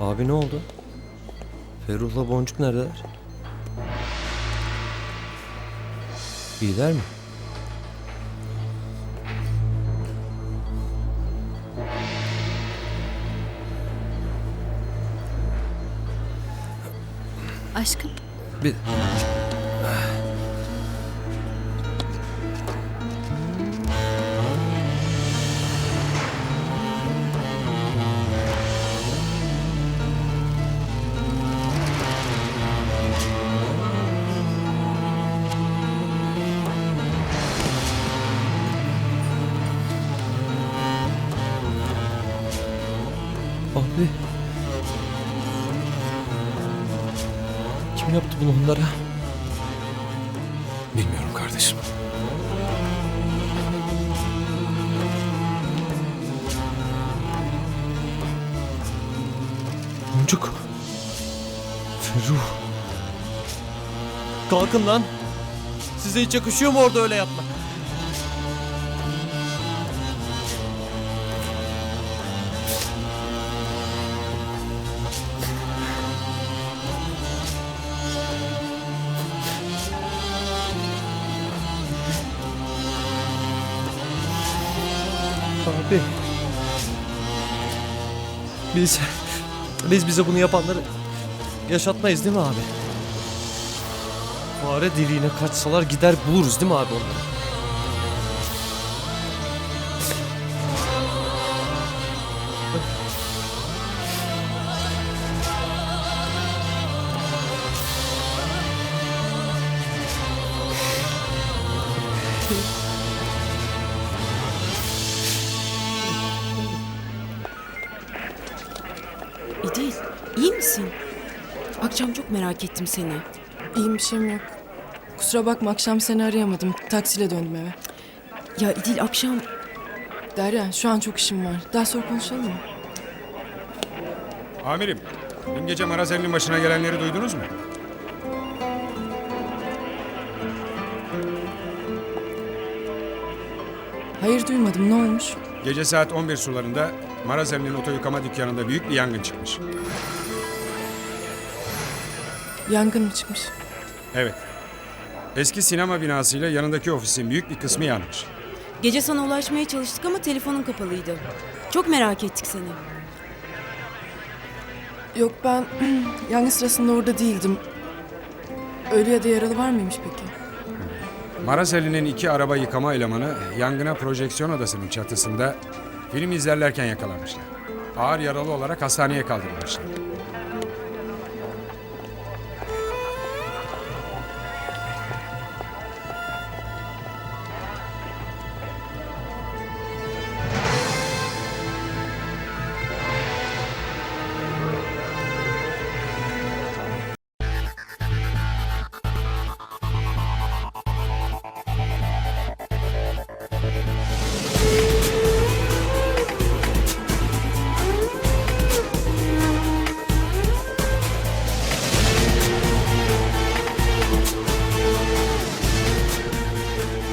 Abi ne oldu? Ferruh'la Boncuk neredeler? İyiler mi? Aşkım. Bir... Kim yaptı bunu onlara? Bilmiyorum kardeşim. Boncuk. Ferruh. Kalkın lan. Size hiç yakışıyor mu orada öyle yapmak? Abi. Biz biz bize bunu yapanları yaşatmayız değil mi abi? Fare deliğine kaçsalar gider buluruz değil mi abi onları? misin? Akşam çok merak ettim seni. İyiyim bir şeyim yok. Kusura bakma akşam seni arayamadım. Taksiyle döndüm eve. Ya İdil akşam Derya şu an çok işim var. Daha sonra konuşalım mı? Amirim, dün gece Marazel'in başına gelenleri duydunuz mu? Hayır duymadım ne olmuş? Gece saat 11 sularında Marazel'in oto yıkama dükkanında büyük bir yangın çıkmış. Yangın mı çıkmış? Evet. Eski sinema binasıyla yanındaki ofisin büyük bir kısmı yanmış. gece sana ulaşmaya çalıştık ama telefonun kapalıydı. Çok merak ettik seni. Yok ben yangın sırasında orada değildim. Ölü ya da yaralı var mıymış peki? Marazel'in iki araba yıkama elemanı yangına projeksiyon odasının çatısında film izlerlerken yakalanmışlar. Ağır yaralı olarak hastaneye kaldırılmışlar.